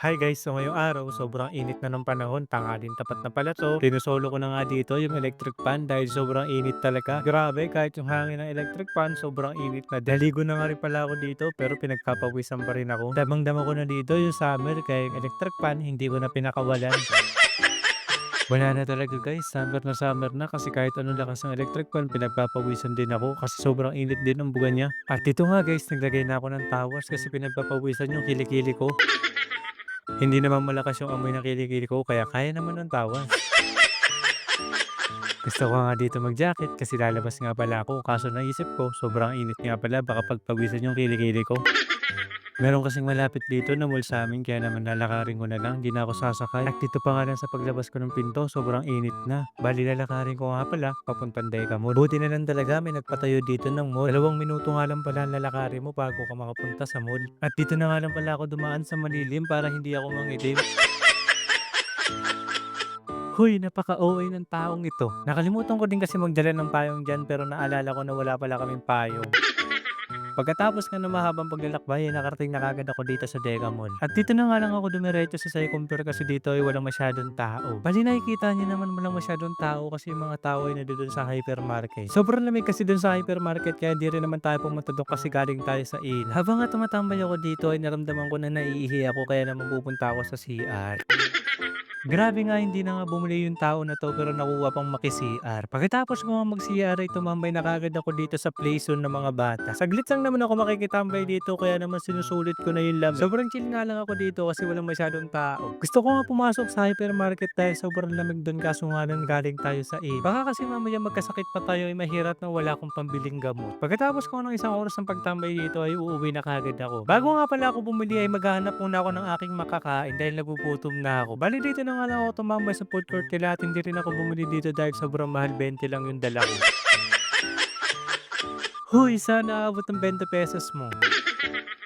Hi guys, so ngayong araw sobrang init na ng panahon, tanghalin tapat na pala to. Sinusolo ko na nga dito yung electric fan dahil sobrang init talaga. Grabe, kahit yung hangin ng electric fan, sobrang init na. Daligo na nga rin pala ako dito pero pinagpapawisan pa rin ako. Damang dama ko na dito yung summer kaya yung electric fan hindi ko na pinakawalan. Wala na talaga guys, summer na summer na kasi kahit anong lakas ng electric fan, pinagpapawisan din ako kasi sobrang init din ang buga niya. At dito nga guys, naglagay na ako ng tawas kasi pinagpapawisan yung kilikili ko. Hindi naman malakas yung amoy ng kilikili ko kaya kaya naman ng tawas. Gusto ko nga dito mag-jacket kasi lalabas nga pala ako kaso naisip ko sobrang init nga pala baka pagpawisan yung kilikili ko. Meron kasing malapit dito na mall sa amin kaya naman lalakarin ko na lang, di na ako sasakay. At dito pa nga lang sa paglabas ko ng pinto, sobrang init na. Bali lalakarin ko nga pala, papuntang Deka Mall. Buti na lang talaga may nagpatayo dito ng mall. Dalawang minuto nga lang pala lalakarin mo bago ka makapunta sa mall. At dito na nga lang pala ako dumaan sa malilim para hindi ako mangitim. Huy, napaka-OA ng taong ito. Nakalimutan ko din kasi magdala ng payong dyan pero naalala ko na wala pala kaming payong. Pagkatapos nga ng mahabang paglalakbay, ay nakarating na kagad ako dito sa Deka Mall. At dito na nga lang ako dumiretso sa Sai Compare kasi dito ay walang masyadong tao. Bali nakikita niyo naman walang masyadong tao kasi yung mga tao ay nandun sa hypermarket. Sobrang lamig kasi dun sa hypermarket kaya di rin naman tayo pumunta doon kasi galing tayo sa inn. Habang nga tumatambay ako dito ay naramdaman ko na naiihi ako kaya naman pupunta ako sa CR. Grabe nga hindi na nga bumili yung tao na to pero nakuha pang maki-CR. Pagkatapos ko mag-CR ay tumambay na kagad ako dito sa playzone ng mga bata. Saglit lang naman ako makikitambay dito kaya naman sinusulit ko na yung lamig. Sobrang chill nga lang ako dito kasi walang masyadong tao. Gusto ko nga pumasok sa hypermarket dahil sobrang lamig doon kaso nga nang galing tayo sa A. Baka kasi mamaya magkasakit pa tayo ay mahirap na wala akong pambiling gamot. Pagkatapos ko ng isang oras ng pagtambay dito ay uuwi na kagad ako. Bago nga pala ako bumili ay maghahanap muna ako ng aking makakain dahil nagugutom na ako. Bali dito na nga lang ako tumambay sa food court nila at hindi rin ako bumili dito dahil sobrang mahal 20 lang yung dala ko. Huy, sana aabot ng 20 pesos mo.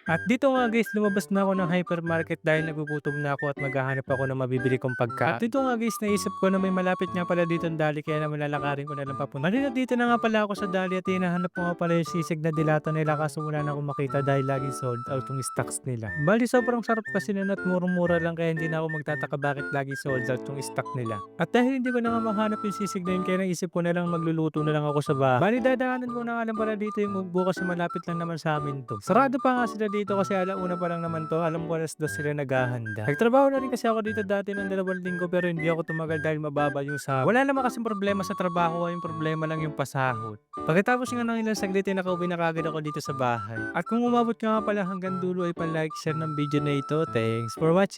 At dito nga guys, lumabas na ako ng hypermarket dahil nagugutom na ako at maghahanap ako ng mabibili kong pagkain. At dito nga guys, naisip ko na may malapit nga pala dito ang dali kaya naman lalakarin ko na lang papunta. Mali na dito na nga pala ako sa dali at hinahanap ko nga pala yung sisig na dilata nila kaso wala na akong makita dahil laging sold out yung stocks nila. Bali sobrang sarap kasi nun at murong-mura lang kaya hindi na ako magtataka bakit lagi sold out yung stock nila. At dahil hindi ko na nga mahanap yung sisig na yun kaya naisip ko na lang magluluto na lang ako sa bahay. Bali dadaanan ko na nga lang pala dito yung ugbo kasi malapit lang naman sa amin to. Sarado pa nga sila dito kasi alauna pa lang naman to. Alam ko alas dos sila naghahanda. Nagtrabaho na rin kasi ako dito dati ng dalawang linggo pero hindi ako tumagal dahil mababa yung sahod. Wala naman kasing problema sa trabaho, yung problema lang yung pasahod. Pagkatapos nga ng ilang saglit ay nakauwi na kagad ako dito sa bahay. At kung umabot ka nga pala hanggang dulo ay pa-like, share ng video na ito. Thanks for watching.